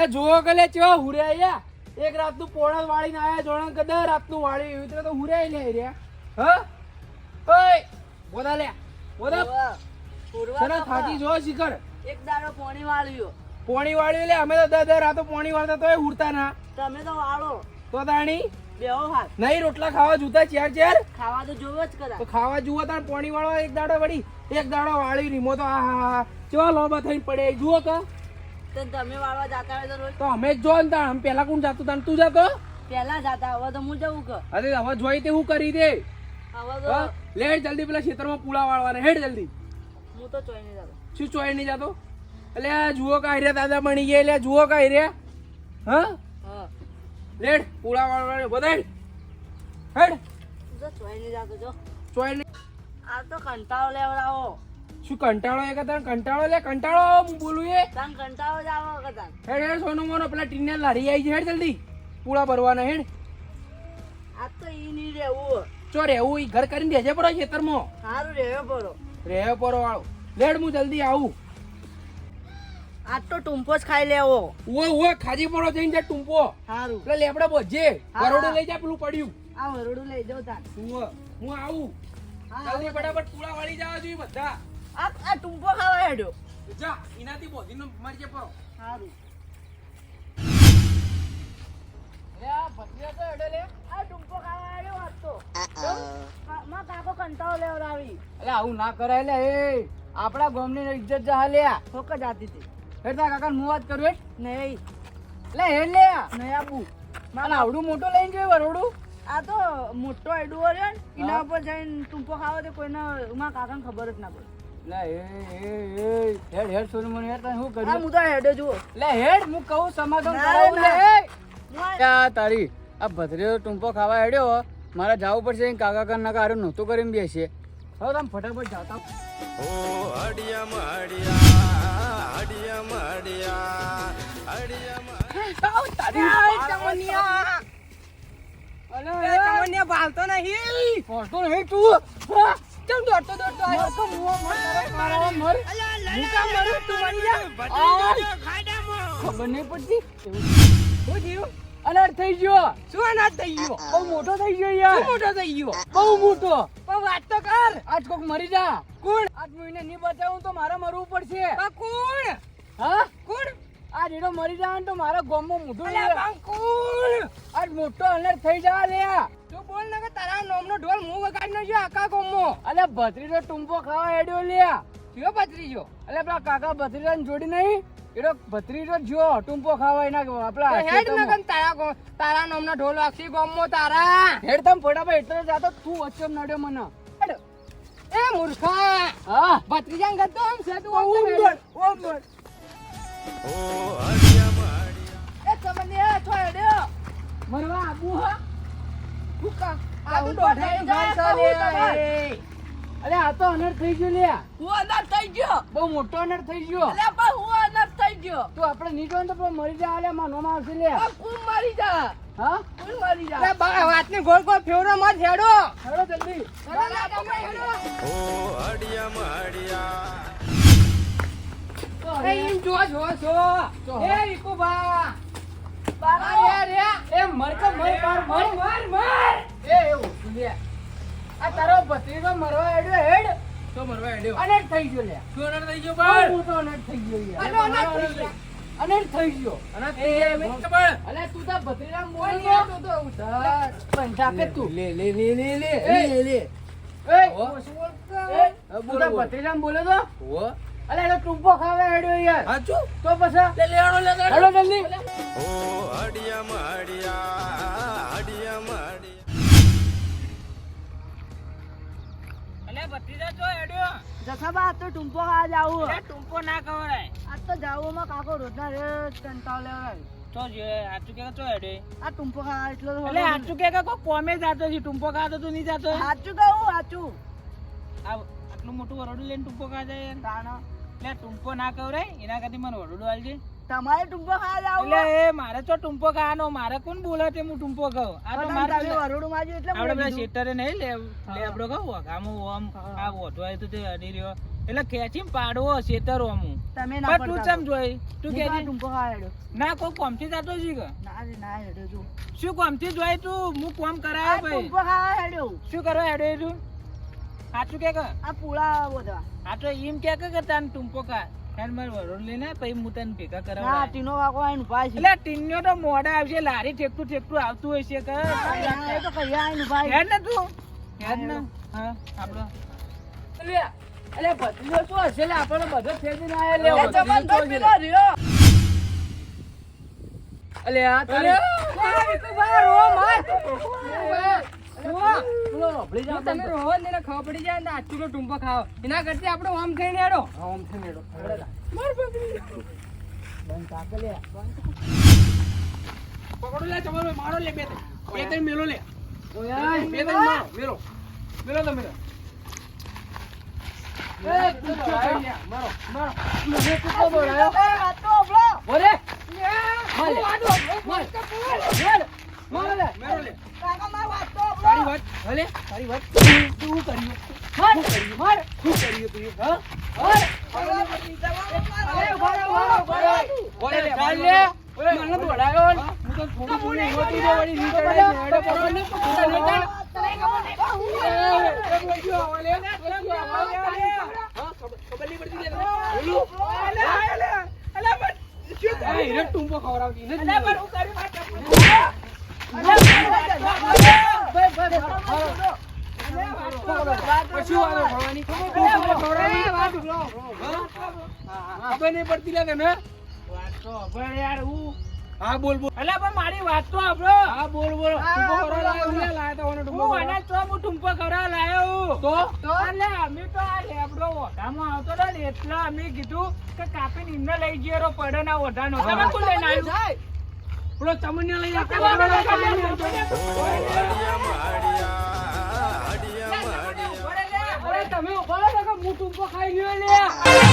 લે જોવો કે લે ચેવા હુરે આયા. એક રાતનું પોણા વાળીને આયા જોણા કદા રાતનું વાળી. એવી તો હુરે લે રહ્યા હ? ઓય! બોલા લે સના તો થાકી જો શિખર. એક દાડો પોણી વાળ્યો. પોણી વાળી લે અમે તો દર દર રાતો પોણી વાળતા તોય ઉડતા ના. તમે તો વાળો. તો દાણી બેહો હાથ. નહીં રોટલા ખાવા જૂતા ચાર ચાર? ખાવા તો જોવો જ કરા તો ખાવા જુઓ તાણ પોણી વાળો એક દાડો વળી. એક દાડો વાળી રીમો તો આ હા હા ચેવા લોબા થઈને પડે જુઓ કે તો તમે વાળવા જાતા હોય તો રોજ તો અમે જ જો ને તાણ. અમે પહેલા કોણ જતું તાણ? તું જાતો? પહેલા જાતા હવે તો હું જવું કે? અરે હવે જોઈ તે હું કરી દે. હવે તો લેટ જલ્દી પેલા ખેતરમાં પૂળા વાળવાના. હેડ જલ્દી. હું તો ચોઈ નહીં જાતો. શું ચોય નહીં જાતો? એટલે આ જુઓ કાઈ રહ્યા દાદા બની ગયા એટલે જુઓ કાઈ રહ્યા. હા? લેટ લેડ પૂળા વાળવાના બધા હેડ. ચોઈ નહીં જાતો જો. ચોય નહીં. આ તો કંટાળો લેવડાવો. શું કંટાળો એ કદાચ કંટાળો લે કંટાળો હું બોલું એ. તાન કંટાળો જ આવો કદાચ હેડ હેડ સોનું મોનો પેલા ટીને લારી આવી છે હેડ જલ્દી. પૂળા ભરવાના હેડ. આ તો ઈ રહેવું ચો રહેવું ઈ ઘર કરીને દેજે પડો ખેતરમાં. સારું રહેવો પડો રહે પડો વાળો. લેડ હું જલ્દી આવું. આજ તો ટૂંપો જ ખાઈ લેવો. ઓ ઓ ખાજી પડો જઈને જે ટુંપો. સારું એટલે લેપડા બોજે. હા. લઈ જા પેલું પડ્યું. આ વરડું લઈ જાવ તાર હું હું આવું જલ્દી ફટાફટ પૂળા વાળી જવા જોઈએ બધા. આ આ ટૂંપો ખાવા હેડ્યો જા એનાથી બોધીનો મરજે પરો. સારું લે આ ભત્રીજા તો હેડે લે. આ ટૂંપો ખાવા હેડ્યો આજ તો. કા- માં કાકો કંટાળો લેવડાવી એટલે આવું ના કરાય લે એ. આપણા ગામની ઇજ્જત જા લ્યા. ફોક જ આતી હતી હેડતા કાકા હું વાત કરું નહીં. લે હે લે. નહીં આપું. મારે આવડું મોટું લઈને જોયું વરોડું. આ તો મોટો રહ્યો ને એના ઉપર જઈને ટૂંપો ખાવા તો કોઈને માં કાકાને ખબર જ ના પડે. લે એ એ એ હેડ હેડ સોનું હેડ તને શું કર્યું? હું તો હેડે જુઓ. લે હેડ હું કહું સમાધાન ના, કરાવું લે આ તારી. આ ભદ્રેલો ટૂંપો ખાવા હેડ્યો મારે જવું પડશે કાકા કાકા નકા હારું નહોતું કરીને બેસીએ હવે તમે ફટાફટ જાતા. ઓ હડિયા હડિયા હડિયા અલે હડિયા ભાલતો નહીં. ભાલતો નહીં તું. હા? કેમ દોડતો દોડતો આવ્યો? તો મુઓ મર. તારા મર. હું કામ મરું? તું મરી જા. ખબર નહીં પડતી. શું જીવ અનાથ થઈ ગયો. શું અનાથ થઈ ગયો? બહુ મોટો થઈ ગયો યાર. મોટો થઈ ગયો? બહુ મોટો. પણ વાત તો કર. આજ કોક મરી જા. કોણ? આજ મહિને નહીં બચાવું તો મારે મરવું પડશે. કોણ? હા? કોણ? આ રેડો મરી જાવ તો મારા ગામમાં મોઢું કોણ? આજ મોટો અનર્થ થઈ જા લે બોલ ને તારા નામનો ઢોલ હું વગાડી જો આકા ગોમો અલે ભત્રીનો ટુંબો ખાવા હેડ્યો થયો કયો ભત્રીજો? અલે પેલા કાકા ભત્રીજાને જોડી નહીં. એનો ભત્રીજો જો ટુંપો ખાવા એના આપણા હેડ ન તારા તારા નામનો ઢોલ આખી ગોમો તારા. હેડ તમ ફટાફટ એટલે જાતો તું વચ્ચે નડ્યો મને. હેડ. એ મૂર્ખા. હા. ભત્રીજાન ગતો આમ છે તું ઓમ બોલ ઓમ બોલ. ઓ આ તો દોઢાઈ આ અનર્થ થઈ ગયો લે. હું અનર્થ થઈ ગયો. બહુ મોટો થઈ ગયો. અલે પણ હું અનર્થ થઈ ગયો. તું આપણે નીચો તો પેલો મરી જાય લે માનવામાં આવશે લે. આ મરી જા. હા? કોણ મરી જા. અરે બા વાતને ગોળ ગોળ ફેવરો મત હેડો. હેડો જલ્દી. ઓ હડિયા હડિયા એ ઈમ જો જો જો. એ ઈકુબા બારો. આ રે રે એ મર કે મર મર મર મર. મર એવું લે આ તારો ભત્રીજો મરવા હેડ્યો હેડ. તો મરવા હેડ્યો. અનર્થ થઈ ગયો લે. શું અનર્થ થઈ ગયો બળ હું તો અનર્થ થઈ ગયો યાર. અનર્થ થઈ ગયો. અનર્થ થઈ ગયો. અનર્થ થઈ ગયો ખબર. અલે તું તો ભત્રીજા બોલ ને તો તો ઉધાર પંજા કે તું. લે લે લે લે લે લે લે એ તું. તો ભત્રીજા બોલે તો? અલે એનો ટૂંપો ખાવા હેડ્યો યાર. હાચું તો પછી? લે લેવાનો લે હેડો જલ્દી. ઓ હડિયા હડિયા. ભત્રીજા તો તો ટૂંપો ખા જાવું અરે ટૂંપો ના ખવડાય આજ તો જાવું માં કાકો રોજના રે કંટાળ લેવાય. તો જે આચુ કે તો એડે આ ટૂંપો ખા એટલો તો એટલે આચું કે કો કોમે જાતો છે ટૂંપો ખાતો તું નહીં જાતો? સાચું કહું સાચું આ આટલું મોટું વરડું લઈને ટૂંપો ખા જાય યાર. એટલે ટૂંપો ના ખવડાય એના કરતી મને વરોડું આલજે. તમારે ટૂંપો ખાવા જાવ એટલે એ મારે તો ટુંપો ખાવાનો મારે કોણ બોલે તે હું ટુંપો ખાવ આ તો મારે તમે વરોડું માર્યું એટલે આપણે પેલા શેટરે નહીં લે લેબડો ખાવ આમ ઓમ આ ઓઢો આય તો તે અડી રહ્યો. એટલે ખેંચીને પાડવો શેતરોમાં તમે ના તું ચમ જોઈ? તું કે ટુંપો ખાવાડ્યો ના કોઈ કોમથી જાતો છે કે? ના રે ના હેડો જો. શું કોમથી જોઈ તું? હું કોમ કરાયો ભાઈ. ટુંપો ખાવા હેડ્યો. શું કરો હેડો તું? સાચું કે કે? આ પૂળા બધા. આ તો એમ કે કે તાન ટુંપો કા હેડ માર વરોડ લઈને પછી હું તને ભેગા ના કરાવવા ટીનો વાગો આઈને છે. એટલે ટીન્યો તો મોડા આવશે લારી ઠેકતું ઠેકતું આવતું હશે કે? તો કઈ આઈને ભાઈ છે. હેડ ને તું. હેડ ને. હા આપણો એટલે ભત્રીજો શું હશે? એટલે આપણને બધો ફેરવીને ના એટલે જબરદસ્ત પેલો રહ્યો. અલે આ તારે પેલો રબડી જાવ તમે રોવો ને ખબર પડી જાય ને આચુનો ટૂંપો ખાઓ. એના કરતી આપણે ઓમ ખાઈને હેડો. આમ છે નેડો પકડો. લે. તમારો મારો લે બે બે ત્રણ મેલો લે. ઓયા બે ત્રણ મારો મેલો. મેલો તમે? મારો મારો. મને એ બોલાયો તો સાંભળો. ઓરે માર લે. માર. માર. માર લે. મેલો લે કાકા, મારી વાત તો હલે તારી વાત તું તું કર્યું માર. માર. શું કર્યું તું હા માર. અરે, અરે, ઊભા રહો, ઊભા રહો, ઊભા રહો. ઓલે ચાલ લે. મને દોડાયો ને. હું તો થોડું થોડું મોટી જો વળી ની ચડે નેડો પડો ને તો તું લેતા એ એ ખબર ને વાત પછી ખબર ને હા બોલ બોલ અલે પણ મારી તો? કરવા લાયો હું તો ઓનો ટુંપો હું તો હું ટુંપો તો તો એટલે તો ને એટલે અમે કીધું કે કાપીને ઇન્ને લઈ રો પડે ના ઓઢાનો તમે કોણ લઈને પેલો ચમનિયા લઈ તમે ઊભા હું ટૂંપો ખાઈ ગયો લે